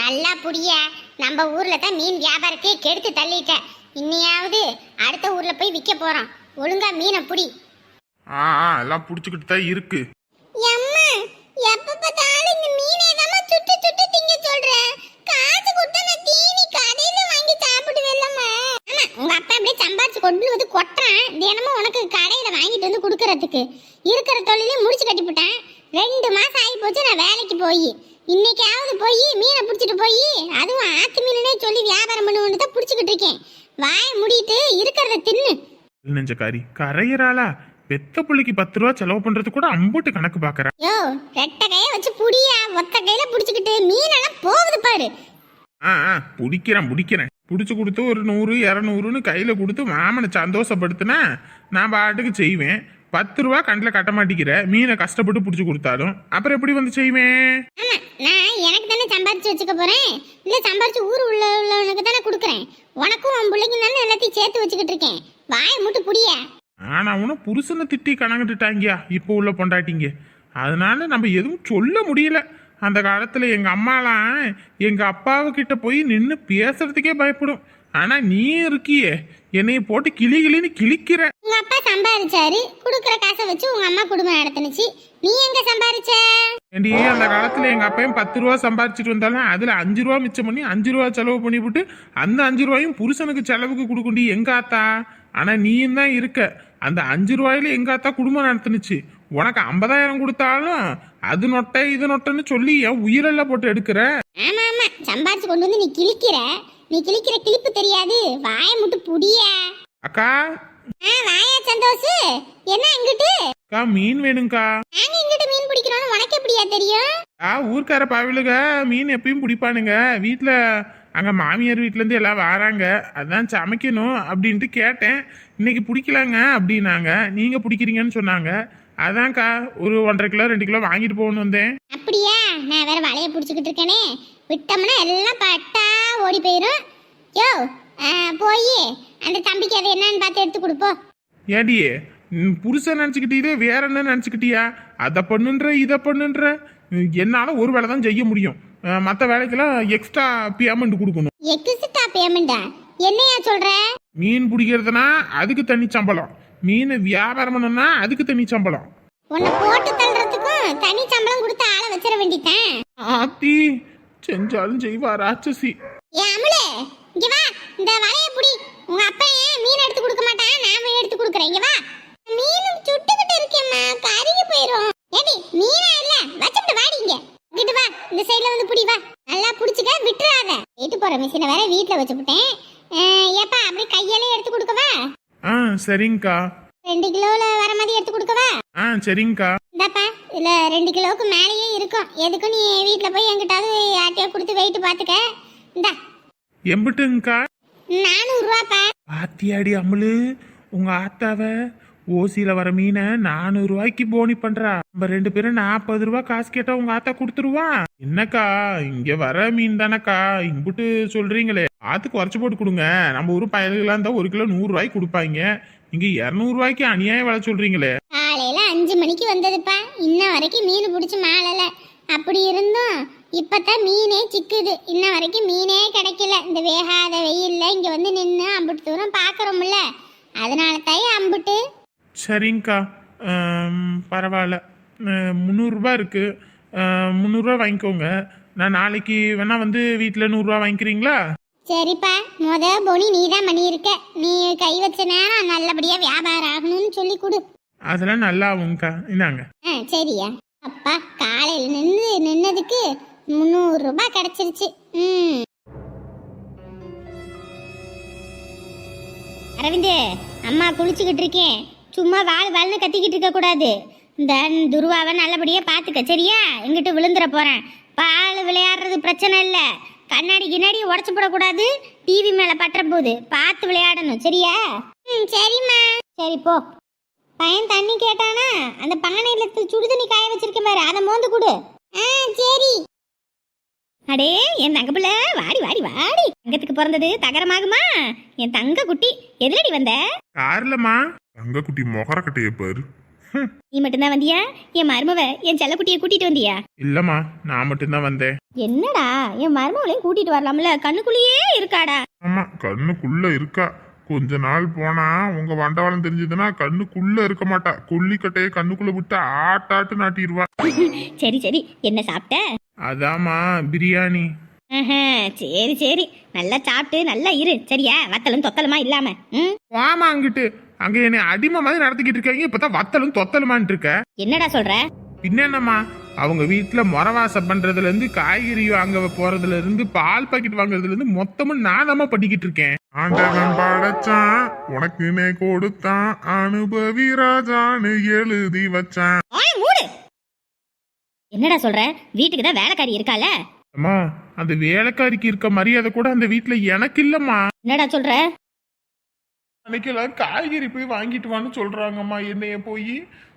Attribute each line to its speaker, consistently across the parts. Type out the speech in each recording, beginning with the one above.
Speaker 1: நல்லா புடிய. நம்ம ஊர்ல தான் மீன் வியாபாரத்தையே கெடுத்து தள்ளிட்ட. இன்னையாவது அடுத்த ஊர்ல போய் விற்க போறோம். ஒழுங்கா மீனை புடி.
Speaker 2: ஆ ஆ எல்லாம் பிடிச்சிக்கிட்டு தான் இருக்கு.
Speaker 1: எம்மா எப்ப பார்த்தாலும் இந்த மீனை தான் சுட்டு சுட்டு திங்க சொல்றேன் காசு கொடுத்தா நான் தீனி கடையில வாங்கி சாப்பிடுவேல்லம்மா ஆமா உங்க அப்பா அப்படியே சம்பாரிச்சு கொண்டு வந்து கொட்டுறான். தினமும் உனக்கு கடையில வாங்கிட்டு வந்து கொடுக்கறதுக்கு. இருக்கிற தொழிலையும் முடிச்சு கட்டிவிட்டேன் ரெண்டு மாசம் ஆகி போச்சு நான் வேலைக்கு போய். இன்னைக்காவது போய் மீனை பிடிச்சிட்டு போய் அதுவும் ஆத்து மீனே சொல்லி வியாபாரம் பண்ணுவோன்னு தான் பிடிச்சிக்கிட்டு இருக்கேன். வாயை மூடிட்டு இருக்கிறத தின்னு.
Speaker 2: நெஞ்சக்காரி கரையறாளா? பெத்த புள்ளிக்கு பத்து ரூபா செலவு பண்றது கூட அம்புட்டு கணக்கு பாக்குறா.
Speaker 1: யோ ரெட்டை கைய வச்சு புடியா ஒத்த கையில புடிச்சுக்கிட்டு மீனெல்லாம் போகுது பாரு.
Speaker 2: ஆ ஆ பிடிக்கிறேன் பிடிக்கிறேன். பிடிச்சி கொடுத்து ஒரு நூறு இரநூறுன்னு கையில் கொடுத்து மாமனை சந்தோஷப்படுத்தினா நான் பாட்டுக்கு செய்வேன். பத்து ரூபா கண்ணில் கட்ட மாட்டேங்கிற மீனை கஷ்டப்பட்டு பிடிச்சி கொடுத்தாலும். அப்புறம் எப்படி வந்து செய்வேன்?
Speaker 1: நான் எனக்கு தானே சம்பாரிச்சு வச்சுக்க போறேன். இல்ல சம்பாரிச்சு ஊர் உள்ள உள்ளவனுக்கு தானே கொடுக்குறேன். உனக்கும் உன் பிள்ளைக்கு தானே எல்லாத்தையும் சேர்த்து வச்சுக்கிட்டு இருக்கேன். வாயை மூட்டு புடியா.
Speaker 2: ஆனா அவனும் புருஷனை திட்டி கணக்கிட்டுட்டாங்கயா இப்போ உள்ள பொண்டாட்டிங்க. அதனால நம்ம எதுவும் சொல்ல முடியல. அந்த காலத்துல எங்க அம்மாலாம் எங்க அப்பாவுக்கிட்ட போய் நின்று பேசுறதுக்கே பயப்படும். ஆனா நீ இருக்கியே. என்னைய போட்டு கிளி கிளின்னு கிழிக்கிற.
Speaker 1: உங்க அப்பா சம்பாரிச்சாரு. கொடுக்குற காசை வச்சு உங்க அம்மா குடும்பம் நடத்துனுச்சு. நீ எங்க சம்பாரிச்ச?
Speaker 2: ஏண்டி அந்த காலத்துல எங்க அப்பையும் பத்து ரூபா சம்பாரிச்சிட்டு வந்தாலும் அதுல அஞ்சு ரூபா மிச்சம் பண்ணி அஞ்சு ரூபா செலவு பண்ணிவிட்டு அந்த அஞ்சு ரூபாயும் புருஷனுக்கு செலவுக்கு கொடுக்குண்டி எங்க ஆத்தா? ஆனா நீயும் தான் இருக்க. அந்த அஞ்சு ரூபாயில எங்க ஆத்தா குடும்பம் நடத்துனுச்சு? உனக்கு ஐம்பதாயிரம் கொடுத்தாலும் அது நொட்டை இது நொட்டைன்னு சொல்லி என் உயிரெல்லாம் போட்டு எடுக்கிற?
Speaker 1: ஆமா ஆமா. சம்பாரிச்சு கொண்டு வந்து நீ கிழிக்கிற. நீ கிழிக்கிற கிழிப்பு தெரியாது. வாயை மூட்டு புடியா.
Speaker 2: அக்கா
Speaker 1: வாயா சந்தோஷ். என்ன இங்கிட்டு?
Speaker 2: அக்கா மீன் வேணுங்க்கா
Speaker 1: நாங்க இங்கிட்டு மீன் பிடிக்கிறோம்னு உனக்கு எப்படியா தெரியும்?
Speaker 2: ஆ ஊர்க்கார பாவிலுக மீன் எப்பயும் பிடிப்பானுங்க. வீட்டில் அங்கே மாமியார் வீட்டிலேருந்து எல்லாம் வராங்க. அதான் சமைக்கணும் அப்படின்ட்டு கேட்டேன். இன்னைக்கு பிடிக்கலாங்க அப்படின்னாங்க. நீங்கள் பிடிக்கிறீங்கன்னு சொன்னாங்க. அதான்க்கா ஒரு ஒன்றரை கிலோ ரெண்டு கிலோ வாங்கிட்டு போகணும்னு வந்தேன்.
Speaker 1: அப்படியா? நான் வேற வலைய பிடிச்சிக்கிட்டு இருக்கேனே. விட்டோம்னா எல்லாம் பட்டா ஓடி போயிடும் யோ போய். அந்த தம்பிக்கு அது என்னன்னு பார்த்து எடுத்து கொடுப்போம்
Speaker 2: ஏடியே புருஷன் நினச்சிக்கிட்டே வேற என்ன நினச்சிக்கிட்டியா? அதை பண்ணுன்ற இதை பண்ணுன்ற. என்னால் ஒரு வேலை தான் செய்ய முடியும். மற்ற வேலைக்கெல்லாம் எக்ஸ்ட்ரா பேமெண்ட் கொடுக்கணும்.
Speaker 1: எக்ஸிட்டா பேமெண்டா என்னையா சொல்ற?
Speaker 2: மீன் பிடிக்கிறதுனா அதுக்கு தனி சம்பளம். மீன் வியாபாரம் பண்ணணும்னா அதுக்கு தனி சம்பளம்.
Speaker 1: உன்னை போட்டு தள்ளுறதுக்கும் தனி சம்பளம் கொடுத்து ஆளை வச்சிட வேண்டியதான்
Speaker 2: ஆத்தி செஞ்சாலும் செய்வா ராட்சசி.
Speaker 1: ஏ அமுலே இங்க வா. இந்த வலைய புடி. உங்க அப்பா ஏன் மீன் எடுத்து கொடுக்க மாட்டான் நான் போய் எடுத்து கொடுக்குறேன். இங்க வா. மீனும் சுட்டுக்கிட்டு இருக்கேம்மா. கருகி போயிரும். ஏடி மீனா இல்ல? வச்சுட்டு வாடி இங்க. இங்கிட்டு வா. இந்த சைடுல வந்து புடி வா. நல்லா புடிச்சுக்க விட்டுறாத. ஏட்டு போற மிஷினை வேற வீட்ல வச்சுப்புட்டேன் ஏப்பா அப்படியே கையாலே எடுத்து கொடுக்கவா
Speaker 2: ஆ சரிங்கக்கா.
Speaker 1: ரெண்டு கிலோல வர மாதிரி எடுத்து கொடுக்கவா
Speaker 2: ஆ சரிங்கக்கா.
Speaker 1: இந்தாப்பா இதுல ரெண்டு கிலோவுக்கு மேலேயே இருக்கும். எதுக்கும் நீ வீட்ல போய் எங்கிட்டாவது யார்ட்டையோ கொடுத்து வெயிட் பாத்துக்க இந்தா.
Speaker 2: எம்பிட்டுங்கக்கா.
Speaker 1: நானூறு ரூபாப்பா
Speaker 2: பாத்தியாடி அம்மளு உங்க ஆத்தாவ ஓசியில வர மீனை நானூறு ரூபாய்க்கு போனி பண்றா. நம்ம ரெண்டு பேரும் நாற்பது ரூபாய் காசு கேட்டா உங்க ஆத்தா கொடுத்துருவா. என்னக்கா இங்க வர மீன் தானக்கா? இம்புட்டு சொல்றீங்களே. ஆத்து குறைச்சு போட்டு கொடுங்க. நம்ம ஊர் பயல்களா இருந்தா ஒரு கிலோ நூறு ரூபாய்க்கு கொடுப்பாங்க. இங்க இருநூறு ரூபாய்க்கு அநியாயம் விலை சொல்றீங்களே.
Speaker 1: காலையில அஞ்சு மணிக்கு வந்ததுப்பா. இன்ன வரைக்கும் மீன் பிடிச்சி மாளல. அப்படி இருந்தும் இப்பதான் மீனே சிக்குது. இன்ன வரைக்கும் மீனே கிடைக்கல. இந்த வேகாத வெயில்ல இங்க வந்து நின்று அம்புட்டு தூரம் பாக்குறோம்ல. அதனால தாயே அம்புட்டு.
Speaker 2: சரிங்கக்கா. பரவாயில்ல. முந்நூறுரூபா இருக்கு. முந்நூறுரூவா வாங்கிக்கோங்க. நான் நாளைக்கு வேணா வந்து வீட்டில் நூறுரூவா வாங்கிக்கிறீங்களா?
Speaker 1: சரிப்பா. முத பொனி நீ தான் பண்ணியிருக்க. நீ கை வச்ச நேரம் நல்லபடியா வியாபாரம் ஆகணும்னு சொல்லி கொடு.
Speaker 2: அதெல்லாம் நல்லா ஆகுங்கக்கா இந்தாங்க.
Speaker 1: ஆ சரியா. அப்பா காலையில் நின்று நின்னதுக்கு முந்நூறு ரூபாய் கிடைச்சிருச்சு. ம். அரவிந்து அம்மா குளிச்சுக்கிட்டு இருக்கேன் சும்மா வாழ் வாழ்னு கத்திக்கிட்டு இருக்க கூடாது. இந்த துருவாவை நல்லபடியாக பார்த்துக்க சரியா? எங்கிட்ட விழுந்துற போறேன். பால் விளையாடுறது பிரச்சனை இல்லை. கண்ணாடி கிண்ணாடி உடச்சு போடக்கூடாது. டிவி மேலே பட்டுற போகுது பார்த்து விளையாடணும் சரியா? ம் சரிம்மா. சரி போ. பையன் தண்ணி கேட்டானா அந்த பானையில் சுடுதண்ணி காய வச்சிருக்கேன் பாரு அதை மோந்து கொடு. ஆ சரி. அடே என் தங்க பிள்ளை வாடி வாடி வாடி. தங்கத்துக்கு பிறந்தது தகரமாகுமா? என் தங்க குட்டி எதுலடி வந்த?
Speaker 2: கார்லம்மா.
Speaker 3: தங்கக்குட்டி மொகரக்கட்டைய பாரு.
Speaker 4: நீ மட்டும்தான் வந்தியா? என் மருமவ என் செல்லக்குட்டியை கூட்டிட்டு வந்தியா?
Speaker 2: இல்லம்மா நான் மட்டும்தான் வந்தேன்.
Speaker 4: என்னடா என் மருமவளையும் கூட்டிட்டு வரலாம்ல? கண்ணுக்குள்ளேயே இருக்காடா.
Speaker 2: ஆமா கண்ணுக்குள்ள இருக்கா. கொஞ்ச நாள் போனா உங்க வண்டவாளம் தெரிஞ்சதுன்னா கண்ணுக்குள்ள இருக்க மாட்டா. கொல்லிக்கட்டையை கண்ணுக்குள்ள விட்டு ஆட்டாட்டு நாட்டிடுவா.
Speaker 4: சரி சரி. என்ன சாப்பிட்ட?
Speaker 2: அதாம்மா பிரியாணி.
Speaker 4: சரி சரி. நல்லா சாப்பிட்டு நல்லா இரு. சரியா? வத்தலும் தொத்தலுமா இல்லாம.
Speaker 2: வாமா அங்கிட்டு. அங்க என்னை அடிமை மாதிரி நடத்திக்கிட்டு இருக்காங்க. இப்பதான் வத்தலும் தொத்தலுமான்ட்டு இருக்க.
Speaker 4: என்னடா சொல்ற?
Speaker 2: என்னம்மா அவங்க வீட்டுல முறவாசம் பண்றதுல இருந்து காய்கறி வாங்க போறதுல இருந்து பால் பாக்கெட் வாங்குறதுல இருந்து மொத்தமும் நானமா பண்ணிக்கிட்டு இருக்கேன். ஆண்டவன் படைச்சான். உனக்குனே கொடுத்தான். அனுபவி ராஜான்னு எழுதி வச்சான்.
Speaker 4: என்னடா சொல்ற? வீட்டுக்கு தான் வேலைக்காரி இருக்கால
Speaker 2: அம்மா அந்த வேலைக்காரிக்கு இருக்க மரியாதை கூட அந்த வீட்டுல எனக்கு இல்லம்மா.
Speaker 4: என்னடா சொல்ற?
Speaker 2: அன்னைக்கெல்லாம் காய்கறி போய் வாங்கிட்டு வான்னு சொல்றாங்கம்மா என்னைய போய்.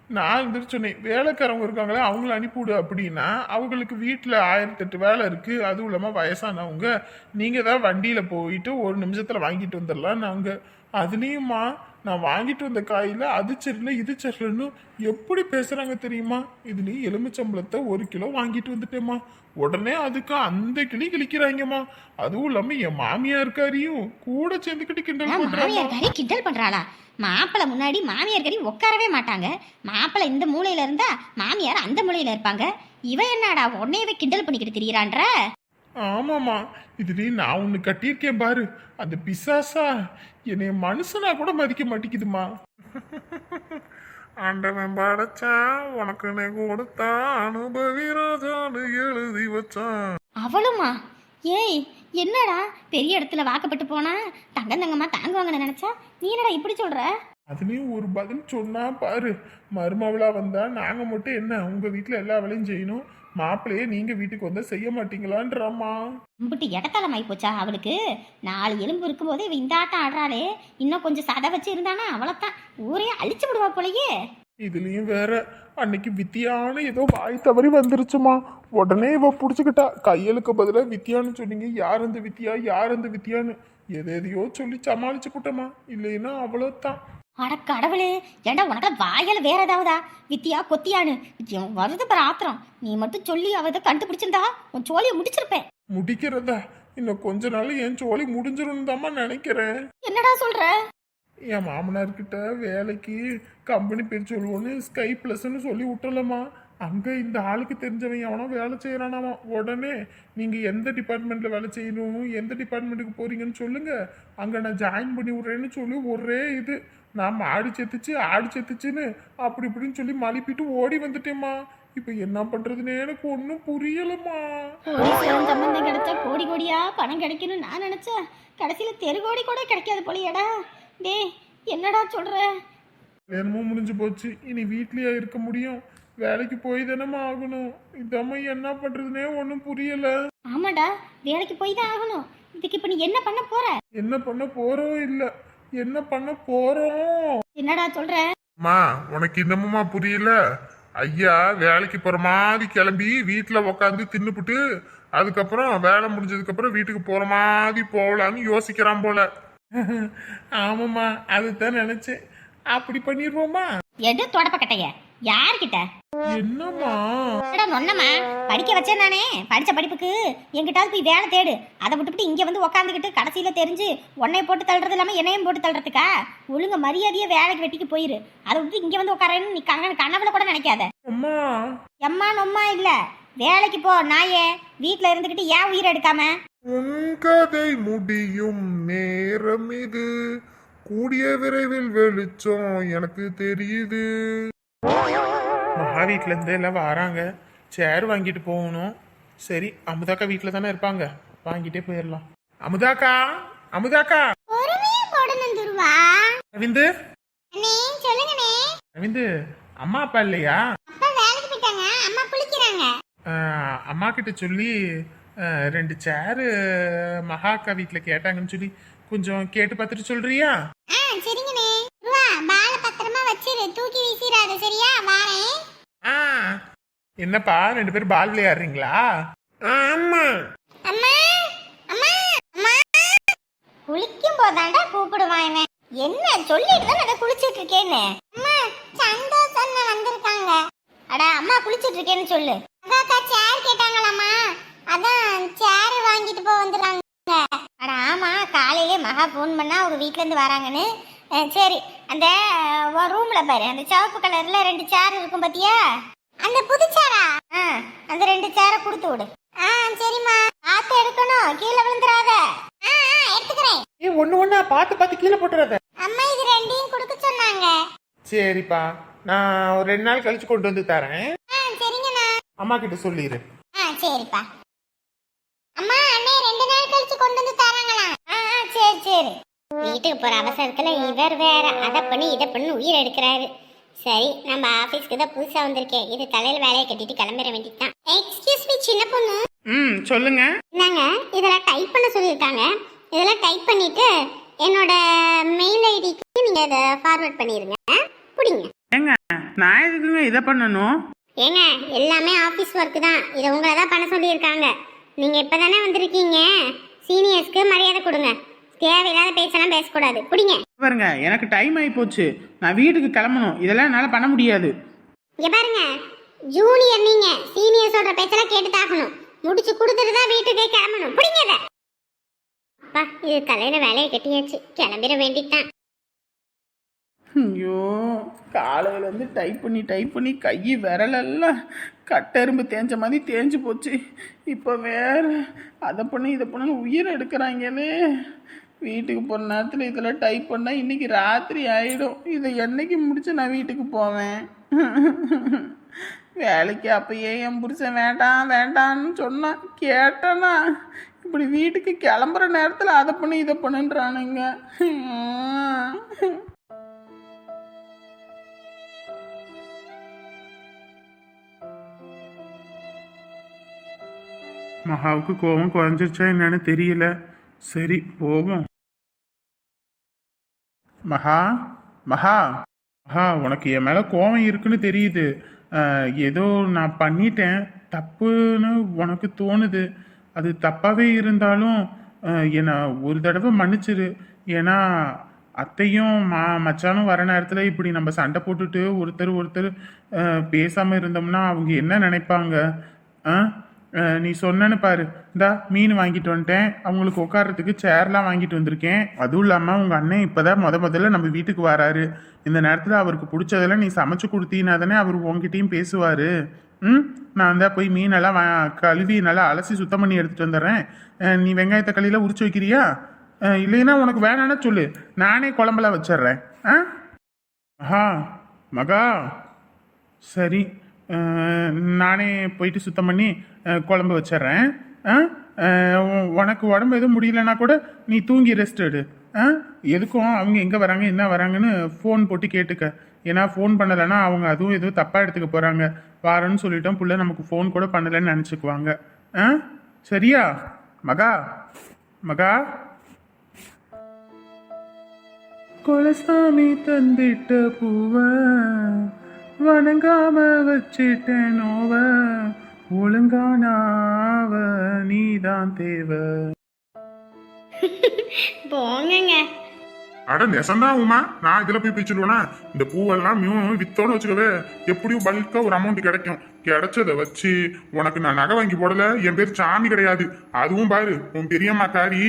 Speaker 2: நான் இருந்துட்டு சொன்னேன் வேலைக்காரவங்க இருக்காங்களே அவங்கள அனுப்பிவிடு அப்படின்னா அவங்களுக்கு வீட்டில் ஆயிரத்தெட்டு வேலை இருக்கு அதுவும் இல்லாமல் வயசானவங்க. நீங்க தான் வண்டியில போயிட்டு ஒரு நிமிஷத்துல வாங்கிட்டு வந்துடலாம் நாங்க அதுலேயும்மா நான் வாங்கிட்டு வந்த காயில அது சரியில்லை இது சரியில்லைன்னு எப்படி பேசுறாங்க தெரியுமா? இதுலேயும் எலுமிச்சம்பளத்தை ஒரு கிலோ வாங்கிட்டு வந்துட்டேம்மா. உடனே அதுக்கு அந்த கிளி கிழிக்கிறாங்கம்மா. அதுவும் இல்லாம என் மாமியாருக்காரியும் கூட சேர்ந்துக்கிட்டு கிண்டல் பண்றாங்க
Speaker 4: மாமியார் கிண்டல் பண்றாளா? மாப்பிள்ளை முன்னாடி மாமியார் கறி உட்காரவே மாட்டாங்க. மாப்பிள்ளை இந்த மூலையில இருந்தா மாமியார் அந்த மூலையில இருப்பாங்க. இவ என்னடா உன்னையவே கிண்டல் பண்ணிக்கிட்டு திரியறான்ற?
Speaker 2: ஆமாமா இதுலயும் நான் ஒண்ணு கட்டியிருக்கேன் பாரு. அந்த பிசாசா? என்னைய மனுஷனா கூட மதிக்க மாட்டேங்குதுமா ஆண்டவன் படைச்சான் உனக்கு கொடுத்தான். அனுபவி ராஜான்னு எழுதி வச்சான்.
Speaker 4: அவளுமா? ஏய் என்னடா? பெரிய இடத்துல வாக்கப்பட்டு போனா தங்கம் தங்கமா தாங்குவாங்கன்னு நினைச்சா? நீ என்னடா இப்படி சொல்ற?
Speaker 2: அதுலயும் ஒரு பதில் சொன்னா பாரு. மருமவளா வந்தா நாங்க மட்டும் என்ன உங்க வீட்டுல எல்லா வேலையும் செய்யணும்? மாப்பிள்ளையே நீங்க வீட்டுக்கு வந்தா செய்ய மாட்டீங்களான்றம்மா.
Speaker 4: கும்பிட்டு இடத்தலமாயி போச்சா அவளுக்கு? நாலு எலும்பு இருக்கும்போது இவ இந்த ஆட்டம் ஆடுறாளே. இன்னும் கொஞ்சம் சதை வச்சு இருந்தானா அவளைத்தான். ஊரே அழிச்சு விடுவா போலயே.
Speaker 2: இதுலயும் வேற அன்னைக்கு வித்தியான ஏதோ வாய் தவறி வந்துருச்சுமா. உடனே இவ புடிச்சுக்கிட்டா. கையலுக்கு பதிலா வித்தியான்னு சொன்னீங்க. யார் அந்த வித்தியா? யார் அந்த வித்தியான்னு? எதை எதையோ சொல்லி சமாளிச்சு போட்டோமா இல்லைன்னா அவ்வளோதான்
Speaker 4: அட கடவுளே ஏண்டா உனக்கு வாயால வேற ஏதாவதா? வித்தியா கொத்தியான்னு. வருது பாரு ஆத்திரம். நீ மட்டும் சொல்லி அவ இதை கண்டுபிடிச்சிருந்தா உன் சோழியை முடிச்சிருப்பேன்.
Speaker 2: முடிக்கிறதா? இன்னும் கொஞ்ச நாள் என் சோழி முடிஞ்சிரும் தாம்மா நினைக்கிறேன்.
Speaker 4: என்னடா சொல்ற?
Speaker 2: என் மாமனார்கிட்ட வேலைக்கு கம்பெனி பேர் சொல்லுவோன்னு ஸ்கை ப்ளஸ்ன்னு சொல்லி விட்டலம்மா அங்கே இந்த ஆளுக்கு தெரிஞ்சவன் எவனோ வேலை செய்கிறானாமா உடனே நீங்கள் எந்த டிபார்ட்மெண்ட்டில் வேலை செய்யணும் எந்த டிபார்ட்மெண்ட்டுக்கு போகிறீங்கன்னு சொல்லுங்கள் அங்கே நான் ஜாயின் பண்ணி விட்றேன்னு சொல்லி ஒரே இது. நான் மாடு செத்துச்சு ஆடு செத்துச்சுன்னு அப்படி இப்படின்னு சொல்லி மலிப்பிட்டு ஓடி வந்துட்டேம்மா. இப்போ என்ன பண்ணுறதுன்னு எனக்கு ஒன்றும் புரியலம்மா.
Speaker 4: சம்பந்தம் கிடைச்சா கோடி கோடியா பணம் கிடைக்கணும்னு நான் நினைச்சேன். கடைசியில தெரு கோடி கூட கிடைக்காது போலியடா. டேய் என்னடா சொல்ற?
Speaker 2: கல்யாணமும் முடிஞ்சு போச்சு. இனி வீட்லயே இருக்க முடியும். வேலைக்கு போய் தானம்மா ஆகணும். இதம்மா என்ன பண்றதுனே ஒன்றும் புரியல.
Speaker 4: ஆமாடா வேலைக்கு போய் தான் ஆகணும். இதுக்கு இப்ப நீ என்ன பண்ண போற?
Speaker 2: என்ன பண்ண போறோம் இல்ல. என்ன பண்ண போறோம்?
Speaker 4: என்னடா சொல்ற?
Speaker 2: அம்மா உனக்கு இன்னமுமா புரியல? ஐயா வேலைக்கு போற மாதிரி கிளம்பி வீட்டுல உக்காந்து தின்னுப்புட்டு அதுக்கப்புறம் வேலை முடிஞ்சதுக்கு அப்புறம் வீட்டுக்கு போற மாதிரி போகலான்னு யோசிக்கிறான் போல. ஆமாம்மா அதுதான் நினைச்சேன். அப்படி பண்ணிடுவோமா?
Speaker 4: எடு தொடப்ப கட்டைய யார்கிட்ட?
Speaker 2: என்னம்மா?
Speaker 4: என்னடா நொன்னம்மா படிக்க வச்சேன் நானே. படிச்ச படிப்புக்கு எங்கிட்டாவது போய் வேலை தேடு. அதை விட்டுவிட்டு இங்க வந்து உக்காந்துக்கிட்டு கடைசியில தெரிஞ்சு உன்னைய போட்டு தள்ளுறது இல்லாம என்னையும் போட்டு தள்ளுறதுக்கா? ஒழுங்க மரியாதையா வேலைக்கு வெட்டிக்கு போயிரு. அதை விட்டு இங்க வந்து உட்காரன்னு நீ கண்ண கனவுல கூட நினைக்காத.
Speaker 2: அம்மா.
Speaker 4: எம்மா நொம்மா இல்ல. வேலைக்கு போ நாயே. வீட்ல இருந்துகிட்டு ஏன் உயிர் எடுக்காம?
Speaker 2: உன் கதை முடியும் நேரம் இது. கூடிய விரைவில் வெளிச்சம் எனக்கு தெரியுது. மகா வீட்ல இருந்து எல்லாம் வராங்க. சேர் வாங்கிட்டு போகணும். சரி அமுதாக்கா வீட்டில் தானே இருப்பாங்க. வாங்கிட்டே போயிடலாம் அமுதாக்கா அமுதாக்கா. ரவிந்து. ரவிந்து அம்மா அப்பா இல்லையா?
Speaker 4: அம்மா
Speaker 2: கிட்ட சொல்லி ரெண்டு சேரு மகாக்கா வீட்டில் கேட்டாங்கன்னு சொல்லி கொஞ்சம் கேட்டு பார்த்துட்டு சொல்றியா?
Speaker 4: பால பத்திரமா வச்சிரு. தூக்கி வீசிராத சரியா? வாரேன்.
Speaker 2: ஆ. என்னப்பா ரெண்டு பேரும் பால் விளையாடுறீங்களா? ஆமா.
Speaker 4: அம்மா அம்மா அம்மா. குளிக்கும் போதாண்டா கூப்பிடுவான் இவன். என்ன சொல்லிட்டு தான் நான் குளிச்சிட்டு இருக்கேன்னு அம்மா சந்தோஷம்
Speaker 1: அட அம்மா குளிச்சிட்டு இருக்கேன்னு சொல்லு. அக்கா சேர் கேட்டாங்களாம்மா. அதான் சேர் வாங்கிட்டு போக வந்துடுறாங்க. அட ஆமா காலையிலே மகா ஃபோன் பண்ணா அவங்க வீட்ல இருந்து வராங்கன்னு. சரி. அந்த ரூம்ல பாரு. அந்த சிவப்பு கலர்ல ரெண்டு சேர் இருக்கும் பாத்தியா? அந்த புது சேரா அந்த ரெண்டு சேரை கொடுத்து விடு. ஆ சரிம்மா. ஆத்த எடுக்கணும். கீழே ஆ, எடுத்துக்கிறேன்.
Speaker 2: ஏ ஒண்ணு ஒண்ணா பார்த்து பார்த்து கீழே போட்டுறத.
Speaker 1: அம்மா இது ரெண்டையும் கொடுக்க சொன்னாங்க.
Speaker 2: சரிப்பா. நான் ஒரு ரெண்டு நாள் கழிச்சு கொண்டு வந்து தரேன்.
Speaker 1: ஆ சரிங்கண்ணா
Speaker 2: அம்மா கிட்ட சொல்லிடு
Speaker 1: ஆ சரிப்பா அம்மா அண்ணே ரெண்டு நாள் கழிச்சு கொண்டு வந்து தராங்களா ஆ ஆ சரி சரி வீட்டுக்கு போற அவசரத்துல இவர் வேற. அதை பண்ணி இதை பண்ணி உயிர் எடுக்கிறாரு. சரி நம்ம ஆபீஸ்க்கு தான் புதுசா வந்திருக்கேன் இது தலையில வேலையை கட்டிட்டு கிளம்பிட வேண்டியதுதான். எக்ஸ்கியூஸ் மீ சின்ன பொண்ணு.
Speaker 2: ம் சொல்லுங்க.
Speaker 1: இந்தாங்க இதெல்லாம் டைப் பண்ண சொல்லியிருக்காங்க. இதெல்லாம் டைப் பண்ணிட்டு என்னோட மெயில் ஐடிக்கு நீங்க இதை ஃபார்வர்ட் பண்ணிருங்க. புடிங்க.
Speaker 2: ஏங்க நான் எதுக்குங்க இதை பண்ணணும்?
Speaker 1: ஏங்க எல்லாமே ஆஃபீஸ் ஒர்க் தான். இதை உங்களை தான் பண்ண சொல்லியிருக்காங்க. நீங்கள் இப்போ தானே வந்திருக்கீங்க சீனியர்ஸ்க்கு மரியாதை கொடுங்க. தேவையில்லாத பேச்செல்லாம் பேசக்கூடாது. பிடிங்க
Speaker 3: பாருங்க எனக்கு டைம் ஆகி போச்சு நான் வீட்டுக்கு கிளம்பணும். இதெல்லாம் என்னால் பண்ண முடியாது.
Speaker 1: இங்கே பாருங்க. ஜூனியர் நீங்க சீனியர் சொல்ற பேச்செல்லாம் கேட்டு தாக்கணும் முடிச்சு கொடுத்துட்டு தான் வீட்டுக்கு கிளம்பணும். பிடிங்க இதை. அப்பா இது தலையில வேலையை கட்டியாச்சு. கிளம்பிட வேண்டியதுதான்
Speaker 3: ஐயோ காலையிலேருந்து டைப் பண்ணி டைப் பண்ணி கை விரலெல்லாம் கட்டெரும்பு தேஞ்ச மாதிரி தேஞ்சு போச்சு. இப்போ வேற அதை பண்ணி இதை பண்ணு உயிர் எடுக்கிறாங்களே. வீட்டுக்கு போகிற நேரத்தில் இதெல்லாம் டைப் பண்ணால் இன்றைக்கி ராத்திரி ஆகிடும் இதை என்னைக்கு முடிச்சு நான் வீட்டுக்கு போவேன்? வேலைக்கு அப்போயே என் புருஷன் வேண்டாம் வேண்டான்னு சொன்னான் கேட்டேனா இப்படி வீட்டுக்கு கிளம்புற நேரத்தில் அதை பண்ணி இதை பண்ணுன்றானுங்க.
Speaker 2: மகாவுக்கு கோபம் குறைஞ்சிருச்சா என்னன்னு தெரியல. சரி போகும் மகா மகா மகா உனக்கு என் மேலே கோவம் இருக்குன்னு தெரியுது ஏதோ நான் பண்ணிட்டேன் தப்புன்னு உனக்கு தோணுது அது தப்பாகவே இருந்தாலும் என்னை ஒரு தடவை மன்னிச்சிரு ஏன்னா அத்தையும் மா மச்சானும் வர நேரத்தில் இப்படி நம்ம சண்டை போட்டுட்டு ஒருத்தர் ஒருத்தர் பேசாமல் இருந்தோம்னா அவங்க என்ன நினைப்பாங்க ஆ நீ சொன்னேன்னு பாரு. இந்தா மீன் வாங்கிட்டு வந்துட்டேன். அவங்களுக்கு உட்கார்றதுக்கு சேர்லாம் வாங்கிட்டு வந்திருக்கேன். அதுவும் இல்லாமல் உங்கள் அண்ணன் இப்போதான் முத முதல்ல நம்ம வீட்டுக்கு வராரு. இந்த நேரத்தில் அவருக்கு பிடிச்சதெல்லாம் நீ சமைச்சு கொடுத்தீங்கன்னா தானே அவர் உங்ககிட்டயும் பேசுவார். ம்? நான் தான் போய் மீனெல்லாம் வா- கழுவி நல்லா அலசி சுத்தம் பண்ணி எடுத்துகிட்டு வந்துடுறேன். நீ வெங்காயத்தை களியில் உரிச்சு வைக்கிறியா? இல்லைன்னா உனக்கு வேணான்னா சொல்லு. நானே குழம்புலாம் வச்சிடுறேன். ஆ? மகா மகா. சரி. நானே போயிட்டு சுத்தம் பண்ணி குழம்பு வச்சிட்றேன். உனக்கு உடம்பு எதுவும் முடியலன்னா கூட நீ தூங்கி ரெஸ்ட் எடு. ஆ? எதுக்கும் அவங்க எங்கே வராங்க என்ன வராங்கன்னு ஃபோன் போட்டு கேட்டுக்க. ஏன்னா ஃபோன் பண்ணலைன்னா அவங்க அதுவும் எதுவும் தப்பாக எடுத்துக்க போகிறாங்க வரேன்னு சொல்லிட்டோம் புள்ள நமக்கு ஃபோன் கூட பண்ணலைன்னு நினச்சிக்குவாங்க. ஆ சரியா? மகா? மகா? கொலசாமி தந்திட்ட பூவ வணங்காம வச்சிட்டேன் நோவ. ஒழுங்கானாவ நீதான் தேவை.
Speaker 1: போங்கங்க.
Speaker 5: அட நெசந்தான் உமா. நான் இதுல போய் பிச்சுடுவேனா இந்த பூவெல்லாம் மியூ வித்தோன்னு வச்சுக்கவே எப்படியும் பல்கா ஒரு அமௌண்ட் கிடைக்கும். கிடைச்சதை வச்சு உனக்கு நான் நகை வாங்கி போடல என் பேர் சாமி கிடையாது. அதுவும் பாரு உன் பெரியம்மா காரி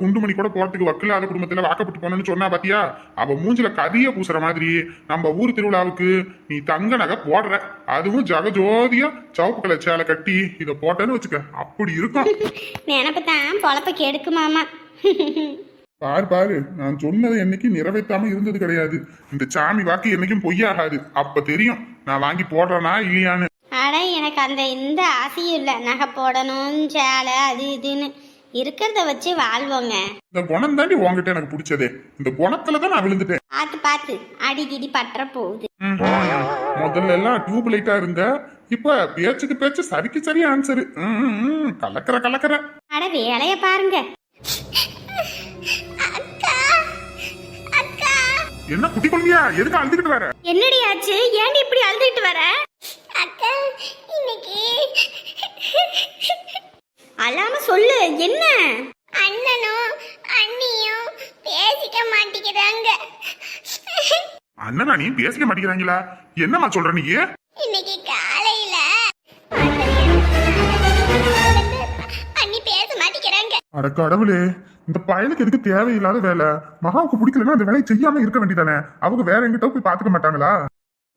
Speaker 5: குண்டுமணி கூட போறதுக்கு வக்கில்லாத குடும்பத்துல வாக்கப்பட்டு போனேன்னு சொன்னா பாத்தியா? அவ மூஞ்சில கரிய பூசுற மாதிரி. நம்ம ஊர் திருவிழாவுக்கு நீ தங்க நகை போடுற. அதுவும் ஜகஜோதியா சவுப்பு கலர் சேலை கட்டி இதை போட்டேன்னு வச்சுக்க அப்படி இருக்கும்.
Speaker 1: நினப்பு தான் பொழப்ப கெடுக்குமாமா
Speaker 5: பாரு பாரு நான் சொன்னதை என்னைக்கு நிறைவேற்றாம இருந்தது கிடையாது. இந்த சாமி வாக்கு என்னைக்கும் பொய்யாகாது. அப்ப தெரியும் நான் வாங்கி போடுறேனா இல்லையான்னு.
Speaker 1: அட எனக்கு அந்த எந்த ஆசையும் இல்லை. நகை போடணும் சேலை அது இதுன்னு இருக்கிறத வச்சு வாழ்வோங்க.
Speaker 5: இந்த குணம் தாண்டி உன்கிட்ட எனக்கு பிடிச்சதே. இந்த குணத்துல தான் நான் விழுந்துட்டேன்.
Speaker 1: பார்த்து பார்த்து அடிக்கிடி பற்ற போகுது.
Speaker 5: முதல்ல எல்லாம் டியூப் லைட்டா இருந்த. இப்ப பேச்சுக்கு பேச்சு சரிக்கு சரி ஆன்சரு கலக்கற கலக்கற.
Speaker 1: அட வேலைய பாருங்க.
Speaker 5: என்ன குட்டி குழந்தையா எதுக்கு அழுதுகிட்டு வர
Speaker 1: என்னடி ஆச்சு ஏன்டி இப்படி அழுதுட்டு வர அக்கா இன்னைக்கு அல்லாம சொல்லு என்ன அண்ணனும் அண்ணியும் பேசிக்க மாட்டேங்கிறாங்க
Speaker 5: அண்ணனா நீ பேசிக்க மாட்டேங்கிறாங்களா என்னம்மா சொல்ற நீ
Speaker 1: இன்னைக்கு காலையில அண்ணி பேச மாட்டேங்கிறாங்க
Speaker 5: அட கடவுளே இந்த பயலுக்கு எதுக்கு தேவையில்லாத வேலை? மகாவுக்கு பிடிக்கலன்னா அந்த வேலையை செய்யாம இருக்க வேண்டியதானே? அவங்க வேற எங்கிட்ட போய் பாத்துக்க மாட்டாங்களா?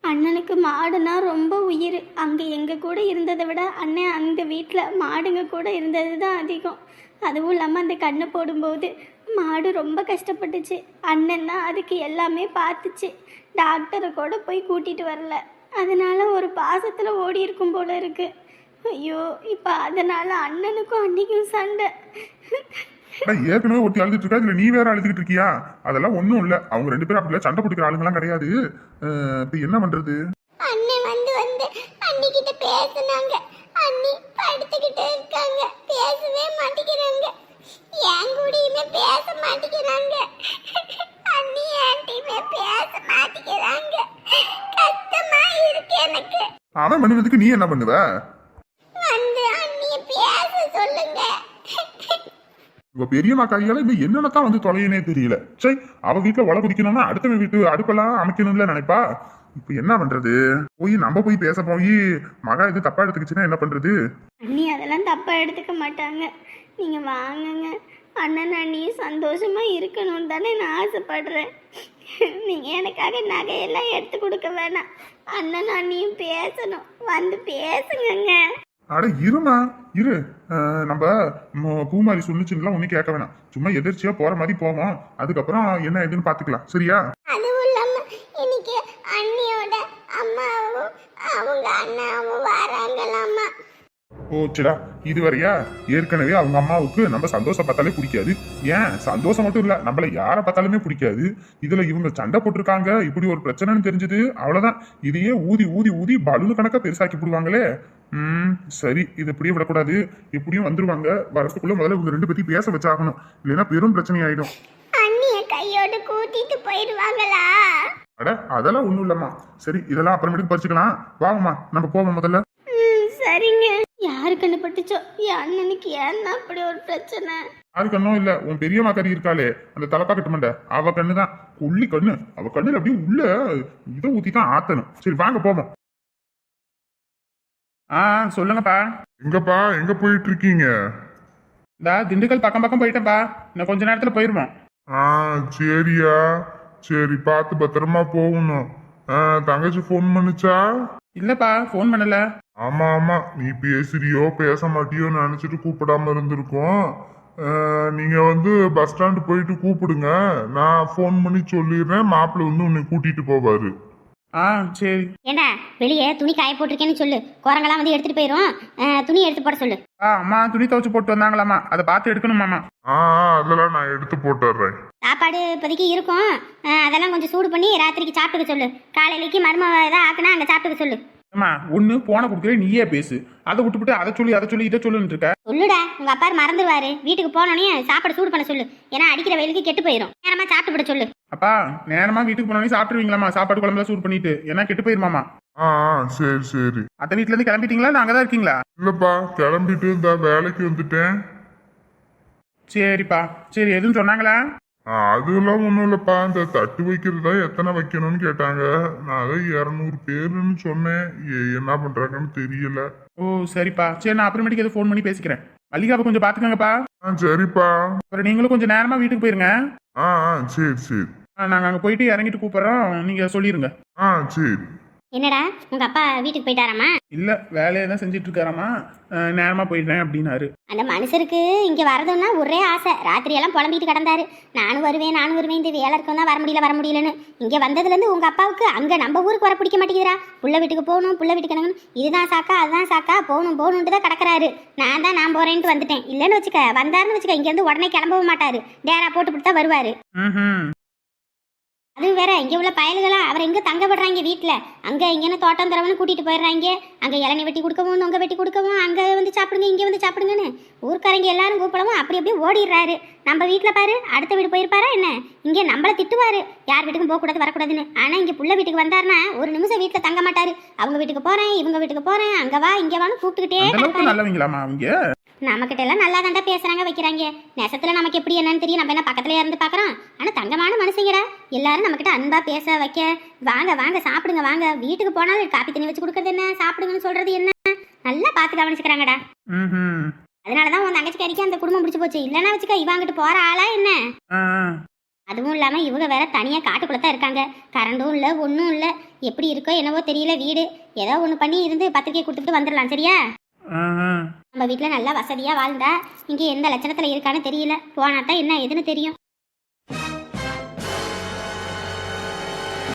Speaker 6: அண்ணனுக்கு மாடுனா ரொம்ப உயிர். அங்கே எங்கள் கூட இருந்ததை விட அண்ணன் அந்த வீட்டில் மாடுங்க கூட இருந்தது தான் அதிகம். அதுவும் இல்லாமல் அந்த கண்ணை போடும்போது மாடு ரொம்ப கஷ்டப்பட்டுச்சு. அண்ணன் தான் அதுக்கு எல்லாமே பார்த்துச்சு. டாக்டரை கூட போய் கூட்டிகிட்டு வரல. அதனால ஒரு பாசத்தில் ஓடி இருக்கும் போல இருக்கு. ஐயோ இப்போ அதனால அண்ணனுக்கும் அன்னைக்கும் சண்டை.
Speaker 5: அட, ஏற்கனவே ஒருத்தி அழுதுட்டு இருக்கா? இதுல நீ வேற அழுதுகிட்டு இருக்கியா? அதெல்லாம் ஒண்ணும் இல்ல. அவங்க ரெண்டு பேரும் அப்படிலாம் சண்டை பிடிக்கிற ஆளுங்கலாம் கிடையாது. இப்ப என்ன பண்றது?
Speaker 1: அண்ணன் வந்து வந்து அண்ணி கிட்ட பேசுனாங்க. அண்ணி படுத்துக்கிட்டு இருக்காங்க. பேசவே மாட்டேங்கிறாங்க. என் கூடயுமே பேச மாட்டேங்கிறாங்க. அண்ணி ஆண்டியுமே பேச மாட்டேங்கிறாங்க. கஷ்டமா இருக்கு எனக்கு.
Speaker 5: அவன் பண்ணுறதுக்கு நீ என்ன பண்ணுவ
Speaker 1: வந்து அண்ணிய பேச சொல்லுங்க
Speaker 5: இவ பெரியம்மா கையால இவ என்னென்னதான் வந்து தொலையனே தெரியல. சரி அவ வீட்டுல உல குடிக்கணும்னா அடுத்தவன் வீட்டு அடுப்பெல்லாம் அமைக்கணும்ல நினைப்பா? இப்ப என்ன பண்றது? போய் நம்ம போய் பேச போய் மகா இது தப்பா எடுத்துக்கிச்சுன்னா என்ன பண்றது?
Speaker 6: அண்ணி அதெல்லாம் தப்பாக எடுத்துக்க மாட்டாங்க. நீங்கள் வாங்குங்க. அண்ணன் அண்ணி சந்தோஷமாக இருக்கணும்னு தானே நான் ஆசைப்படுறேன். நீங்க எனக்காக நகையெல்லாம் எடுத்து கொடுக்க வேணாம். அண்ணன் அண்ணியும் பேசணும். வந்து பேசுங்கங்க.
Speaker 5: அட இருமா. இரு. நம்ம பூமாரி சொன்னுச்சுன்னா ஒன்னும் கேட்க வேணாம். சும்மா எதிர்ச்சியா போற மாதிரி போவோம். அதுக்கப்புறம் என்ன ஏதுன்னு பாத்துக்கலாம். சரியா?
Speaker 1: அதுவும் இல்லாம இன்னைக்கு அண்ணியோட அம்மாவும் அவங்க அண்ணாவும் வராங்களாமா
Speaker 5: ஓச்சுடா இதுவரையா ஏற்கனவே அவங்க அம்மாவுக்கு நம்ம சந்தோஷம் பார்த்தாலே பிடிக்காது. ஏன்? சந்தோஷம் மட்டும் இல்ல. நம்மள யாரை பார்த்தாலுமே பிடிக்காது. இதுல இவங்க சண்டை போட்டிருக்காங்க. இப்படி ஒரு பிரச்சனைன்னு தெரிஞ்சது. அவ்வளவுதான். இதையே ஊதி ஊதி ஊதி பலூன் கணக்கா பெருசாக்கி போடுவாங்களே. ம் சரி இது இப்படியே விடக்கூடாது. எப்படியும் வந்துருவாங்க. வரத்துக்குள்ள முதல்ல இவங்க ரெண்டு பேத்தையும் பேச வச்சாகணும். இல்லைன்னா பெரும் பிரச்சனை ஆயிடும்
Speaker 1: அண்ணிய கையோட கூட்டிட்டு போயிடுவாங்களா?
Speaker 5: அட அதெல்லாம் ஒண்ணும் இல்லம்மா. சரி இதெல்லாம் அப்புறமேட்டுக்கு பறிச்சுக்கலாம். வாங்கம்மா நம்ம போவோம் முதல்ல.
Speaker 6: சரிங்க. யாரு கண்ணு பட்டுச்சோ? என் அண்ணனுக்கு ஏன்னா அப்படி ஒரு பிரச்சனை?
Speaker 5: யாரு கண்ணும் இல்ல. உன் பெரியம்மா கறி இருக்காளே. அந்த தலப்பாக்கட்டு மண்டை. அவ கண்ணு தான் கொல்லி கண்ணு. அவ கண்ணுல அப்படியே உள்ள இதை ஊத்தி தான் ஆத்தணும். சரி வாங்க போவோம்.
Speaker 2: ஆ சொல்லுங்கப்பா.
Speaker 5: எங்கப்பா எங்க போயிட்டு இருக்கீங்க
Speaker 2: இந்த திண்டுக்கல் பக்கம் பக்கம் போயிட்டேன்ப்பா. இன்னும் கொஞ்ச நேரத்துல போயிருவோம்.
Speaker 5: ஆ சரியா. சரி பார்த்து பத்திரமா போகணும். தங்கச்சி ஃபோன் பண்ணுச்சா?
Speaker 2: இல்லப்பா ஃபோன் பண்ணல.
Speaker 5: ஆமா ஆமா. நீ பேசுறியோ பேச மாட்டியோ நினைச்சிட்டு கூப்பிடாம இருந்திருக்கோம். அஹ், நீங்க வந்து பஸ் ஸ்டாண்டு போயிட்டு கூப்பிடுங்க. நான் ஃபோன் பண்ணி சொல்லிடுறேன். மாப்பிள்ளை வந்து உன்னை கூட்டிட்டு போவாரு.
Speaker 2: ஆ சரி.
Speaker 1: ஏண்டா வெளியே துணி காய போட்டிருக்கேன்னு சொல்லு. குரங்கெல்லாம் வந்து எடுத்துட்டு போயிரும். துணி எடுத்து போட சொல்லு.
Speaker 2: ஆ அம்மா துணி துவைச்சு போட்டு வந்தாங்களாம்மா. அதை பார்த்து எடுக்கணுமாம்மா
Speaker 5: ஆ ஆ, அதெல்லாம் நான் எடுத்து போட்டுடுறேன்.
Speaker 1: சாப்பாடு இப்போதைக்கு இருக்கும். அதெல்லாம் கொஞ்சம் சூடு பண்ணி ராத்திரிக்கு சாப்பிட்டுக்க சொல்லு. காலையிலைக்கு மருமக ஏதாவது ஆக்குனா அங்கே சாப்பிட்டுக்க சொல்லு.
Speaker 2: அம்மா ஒன்று போன கொடுக்குறே நீயே பேசு. அதை விட்டுவிட்டு அதை சொல்லி அதை சொல்லி இதை சொல்லுன்னு இருக்க.
Speaker 1: சொல்லுடா உங்க அப்பா மறந்துடுவாரு வீட்டுக்கு போனோடனே சாப்பாடு சூடு பண்ண சொல்லு. ஏன்னா அடிக்கிற வெயிலுக்கு கெட்டு போயிடும் நேரமா சாப்பிட்டு சொல்லு.
Speaker 2: அப்பா நேரமா வீட்டுக்கு போனோடனே சாப்பிட்டுருவீங்களாம்மா? சாப்பாடு குழம்புல சூடு பண்ணிட்டு. ஏன்னா கெட்டு போயிருமாமா
Speaker 5: ஆ ஆ சரி சரி.
Speaker 2: அத்தை வீட்ல இருந்து கிளம்பிட்டீங்களா? நாங்க தான் இருக்கீங்களா?
Speaker 5: இல்லப்பா கிளம்பிட்டு இந்த வேலைக்கு வந்துட்டேன்.
Speaker 2: சரிப்பா. சரி எதுவும் சொன்னாங்களா?
Speaker 5: அதெல்லாம் ஒன்றும் இல்லைப்பா. இந்த தட்டு வைக்கிறதா எத்தனை வைக்கணும்னு கேட்டாங்க. நான் அதை இரநூறு பேருன்னு சொன்னேன். என்ன பண்ணுறாங்கன்னு தெரியல.
Speaker 2: ஓ சரிப்பா. சரி நான் அப்புறமேட்டுக்கு எதுவும் ஃபோன் பண்ணி பேசிக்கிறேன். மல்லிகாவை கொஞ்சம் பார்த்துக்கங்கப்பா.
Speaker 5: ஆ சரிப்பா.
Speaker 2: அப்புறம் நீங்களும் கொஞ்சம் நேரமா வீட்டுக்கு போயிருங்க.
Speaker 5: ஆ ஆ சரி சரி.
Speaker 2: ஆ, நாங்க அங்க போயிட்டு இறங்கிட்டு கூப்பிடுறோம். நீங்க சொல்லிருங்க.
Speaker 5: ஆ சரி.
Speaker 1: என்னடா உங்க அப்பா வீட்டுக்கு போயிட்டாராமா?
Speaker 2: இல்ல வேலையை தான் செஞ்சுட்டு இருக்காராமா அஹ், நேரமா போயிடுறேன் அப்படின்னாரு.
Speaker 1: அந்த மனுஷருக்கு இங்க வரதுன்னா ஒரே ஆசை. ராத்திரியெல்லாம் புலம்பிட்டு கிடந்தாரு. நானும் வருவேன் நானும் வருவேன். இந்த வேலை இருக்கும் தான் வர முடியல வர முடியலன்னு. இங்க வந்ததுல இருந்து உங்க அப்பாவுக்கு அங்க நம்ம ஊருக்கு வர பிடிக்க மாட்டேங்கிறா புள்ள வீட்டுக்கு போகணும் புள்ள வீட்டுக்கு கிடங்கணும் இதுதான் சாக்கா அதுதான் சாக்கா. போகணும் போகணுன்ட்டு தான் கிடக்குறாரு. நான் தான் நான் போறேன்ட்டு வந்துட்டேன். இல்லைன்னு வச்சுக்க வந்தாருன்னு வச்சுக்க இங்க இருந்து உடனே கிளம்பவும் மாட்டாரு. டேரா போட்டு போட்டு தான் வருவாரு.
Speaker 2: ம்
Speaker 1: அது வேற இங்க உள்ள பயல்களா அவர் எங்க தங்க விடுறாங்க வீட்டுல அங்க இங்கன்னு தோட்டம் தரவனு கூட்டிட்டு போயிடுறாங்க. அங்க இளநீ வெட்டி கொடுக்கவும் நொங்க வெட்டி கொடுக்கவும் அங்க வந்து சாப்பிடுங்க இங்க வந்து சாப்பிடுங்கன்னு. ஊர்க்காரங்க எல்லாரும் கூப்பிடவும் அப்படி அப்படியே ஓடிடுறாரு. நம்ம வீட்டுல பாரு அடுத்த வீடு போயிருப்பாரா என்ன? இங்க நம்மள திட்டுவாரு. யார் வீட்டுக்கும் போக கூடாது வரக்கூடாதுன்னு. ஆனா இங்க புள்ள வீட்டுக்கு வந்தாருன்னா ஒரு நிமிஷம் வீட்டுல தங்க மாட்டாரு. அவங்க வீட்டுக்கு போறேன் இவங்க வீட்டுக்கு போறேன் அங்க வா இங்க வான்னு கூப்பிட்டுக்கிட்டே
Speaker 2: நல்லவங்களாமா அவங்க?
Speaker 1: நம்மக்கிட்ட எல்லாம் நல்லா தாண்டா பேசுறாங்க வைக்கிறாங்க. நெசத்துல நமக்கு எப்படி என்னன்னு தெரியும். நம்ம என்ன பக்கத்துல இருந்து பார்க்கறோம்? ஆனா தங்கமான மனுஷங்கடா. எல்லாரும் நம்மக்கிட்ட அன்பா பேச வைக்க. வாங்க வாங்க சாப்பிடுங்க வாங்க. வீட்டுக்கு போனாலும் காப்பி தண்ணி வச்சு கொடுக்கறது என்ன? சாப்பிடுங்கன்னு சொல்றது என்ன? நல்லா பார்த்து கவனிச்சுக்கிறாங்கடா. அதனாலதான் உன் தங்கச்சிக்காரிக்கு அந்த குடும்பம் பிடிச்சு போச்சு. இல்லைன்னா வச்சுக்க இவாங்கிட்டு போற ஆளா என்ன? அதுவும் இல்லாமல் இவங்க வேற தனியாக காட்டுக்குள்ள தான் இருக்காங்க. கரண்டும் இல்லை ஒன்றும் இல்லை. எப்படி இருக்கோ என்னவோ தெரியல வீடு. ஏதோ ஒன்று பண்ணி இருந்து பத்திரிக்கை கொடுத்துட்டு வந்துடலாம் சரியா. நம்ம வீட்டில் நல்லா வசதியாக வாழ்ந்தா இங்கே எந்த லட்சணத்தில் இருக்கான்னு தெரியல. போனா தான் என்ன ஏதுன்னு தெரியும்.